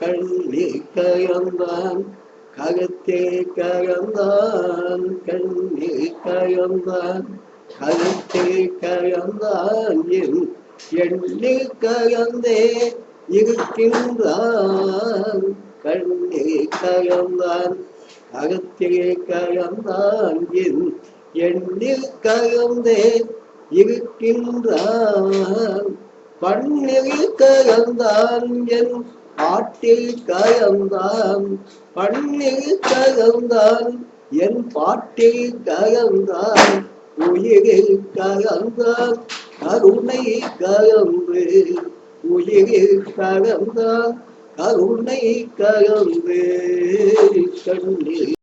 கண்ணி கயந்தான் ககத்தே கயந்தான் கண்ணி கயந்தான் ககத்தே கயந்தான் எண்ணி கயந்தே இருக்கின்றான். கண்ணே கயந்தான் ககத்தே கயந்தான் என் எண்ணில் கயந்தே இருக்கின்றான். பண்ணில் கயந்தான் என் பாட்டில் கயந்தான். பண்ணில் கயந்தான் என் பாட்டில் கயந்தான். உயிரில் கயந்தான் கருணை கயந்து உயிரில் கயந்தான். கருணை கயந்து கண்ணீர்